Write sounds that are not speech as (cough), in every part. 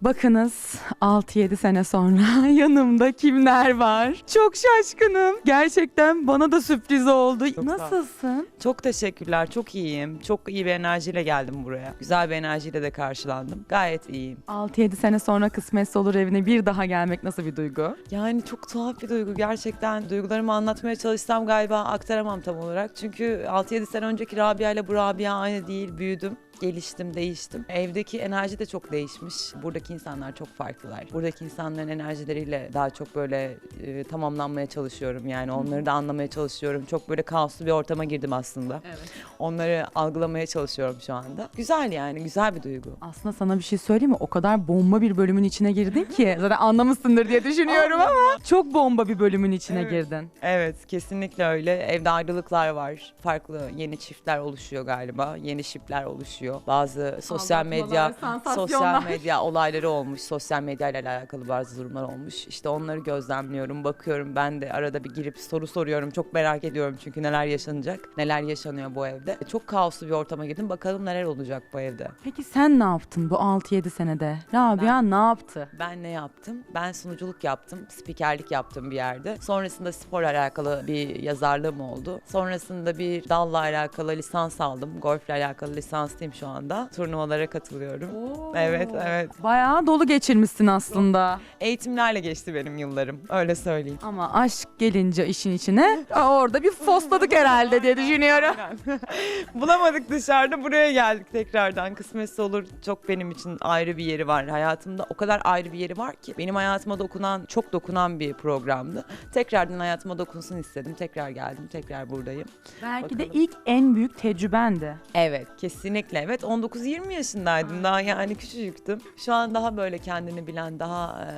Bakınız 6-7 sene sonra (laughs) yanımda kimler var? Çok şaşkınım. Gerçekten bana da sürpriz oldu. Çok sağ ol. Nasılsın? Çok teşekkürler. Çok iyiyim. Çok iyi bir enerjiyle geldim buraya. Güzel bir enerjiyle de karşılandım. Gayet iyiyim. 6-7 sene sonra kısmetse olur evine bir daha gelmek nasıl bir duygu? Yani çok tuhaf bir duygu. Gerçekten duygularımı anlatmaya çalışsam galiba aktaramam tam olarak. Çünkü 6-7 sene önceki Rabia ile bu Rabia aynı değil. Büyüdüm. Geliştim, değiştim. Evdeki enerji de çok değişmiş. Buradaki insanlar çok farklılar. Buradaki insanların enerjileriyle daha çok böyle e, tamamlanmaya çalışıyorum. Yani onları da anlamaya çalışıyorum. Çok böyle kaoslu bir ortama girdim aslında. Evet. Onları algılamaya çalışıyorum şu anda. Güzel yani, güzel bir duygu. Aslında sana bir şey söyleyeyim mi? O kadar bomba bir bölümün içine girdin ki. (laughs) Zaten anlamışsındır diye düşünüyorum ama. Çok bomba bir bölümün içine Evet. girdin. Evet, kesinlikle öyle. Evde ayrılıklar var. Farklı yeni çiftler oluşuyor galiba. Yeni şipler oluşuyor. Bazı sosyal medya sosyal medya olayları olmuş. Sosyal medya ile alakalı bazı durumlar olmuş. İşte onları gözlemliyorum, bakıyorum. Ben de arada bir girip soru soruyorum. Çok merak ediyorum çünkü neler yaşanacak, neler yaşanıyor bu evde. Çok kaoslu bir ortama girdim. Bakalım neler olacak bu evde. Peki sen ne yaptın bu 6-7 senede? Rabia ne yaptı? Ben ne yaptım? Ben sunuculuk yaptım, spikerlik yaptım bir yerde. Sonrasında sporla alakalı bir yazarlığım oldu. Sonrasında bir dalla alakalı lisans aldım. Golfle alakalı lisanslıyım şu anda. Turnuvalara katılıyorum. Evet, evet. Bayağı dolu geçirmişsin aslında. Eğitimlerle geçti benim yıllarım. Öyle söyleyeyim. Ama aşk gelince işin içine orada bir fosladık herhalde diye düşünüyorum. (laughs) Bulamadık dışarıda buraya geldik tekrardan. Kısmetse olur çok benim için ayrı bir yeri var. Hayatımda o kadar ayrı bir yeri var ki. Benim hayatıma dokunan, çok dokunan bir programdı. Tekrardan hayatıma dokunsun istedim. Tekrar geldim, tekrar buradayım. Belki de Bakalım. ilk en büyük tecrübendi. Evet, kesinlikle evet. 19-20 yaşındaydım daha yani küçücüktüm. Şu an daha böyle kendini bilen, daha e,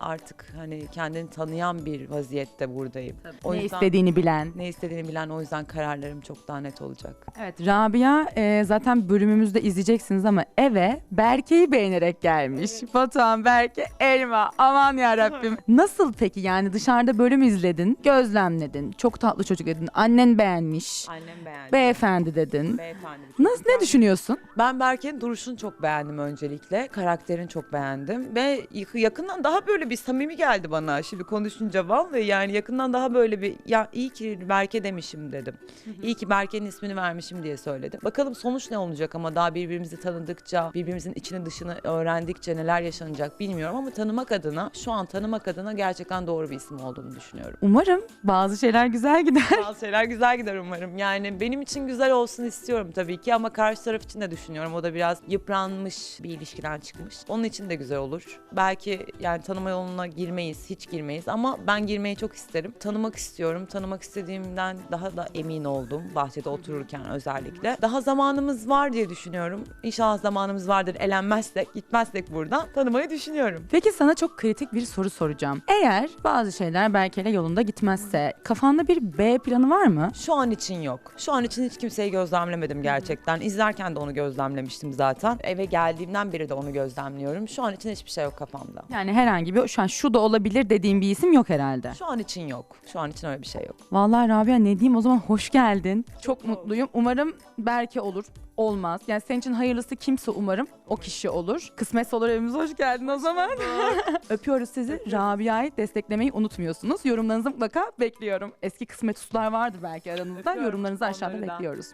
artık hani kendini tanıyan bir vaziyette buradayım. O ne yüzden- istediğini bilen. Ne istediğini bilen o yüzden kararlarım çok daha net olacak. Evet Rabia e, zaten bölümümüzde izleyeceksiniz ama eve Berke'yi beğenerek gelmiş. Batuhan, Berke, Elma. Aman ya Rabbim. Nasıl peki yani dışarıda bölüm izledin, gözlemledin. Çok tatlı çocuk dedin. Annen beğenmiş. Annem beğendi. Beyefendi dedin. Beyefendi. Nasıl ne düşünüyorsun? Ben Berke'nin duruşunu çok beğendim öncelikle. Karakterini çok beğendim. Ve yak- yakından daha böyle bir samimi geldi bana. Şimdi konuşunca vallahi yani yakından daha böyle bir ya iyi ki Berke demişim dedim. İyi ki Berke'nin ismini vermişim diye söyledim. Bakalım sonuç ne olacak ama daha birbirimizi tanıdıkça, birbirimizin içini dışını öğrendikçe neler yaşanacak bilmiyorum ama tanımak adına, şu an tanımak adına gerçekten doğru bir isim olduğunu düşünüyorum. Umarım bazı şeyler güzel gider. Bazı şeyler güzel gider umarım. Yani benim için güzel olsun istiyorum tabii ki ama karşı taraf için de düşünüyorum. O da biraz yıpranmış bir ilişkiden çıkmış. Onun için de güzel olur. Belki yani tanıma yoluna girmeyiz, hiç girmeyiz ama ben girmeyi çok isterim. Tanımak istiyorum. Tanımak istediğimden daha da emin oldum bahçede otururken özellikle. Daha zamanımız var diye düşünüyorum. İnşallah zamanımız vardır. Elenmezsek, gitmezsek buradan tanımayı düşünüyorum. Peki sana çok kritik bir soru soracağım. Eğer bazı şeyler Berke'yle yolunda gitmezse kafanda bir B planı var mı? Şu an için yok. Şu an için hiç kimseyi gözlemlemedim gerçekten. İzlerken de onu gözlemlemiştim zaten. Eve geldiğimden beri de onu gözlemliyorum. Şu an için hiçbir şey yok kafamda. Yani herhangi bir şu an şu da olabilir dediğim bir isim yok herhalde. Şu an için yok. Şu an için öyle bir şey yok. Vallahi Rabia ne diyeyim o zaman hoş geldin. Çok mutluyum. Umarım Berke olur. Olmaz. Yani senin için hayırlısı kimse umarım o kişi olur. Kısmetse olur evimize hoş geldin o zaman. (laughs) Öpüyoruz sizi. Rabia'yı desteklemeyi unutmuyorsunuz. Yorumlarınızı mutlaka bekliyorum. Eski kısmet uslar vardır belki aranızda. Öpüyorum Yorumlarınızı aşağıda onları da. bekliyoruz.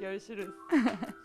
Görüşürüz. (laughs)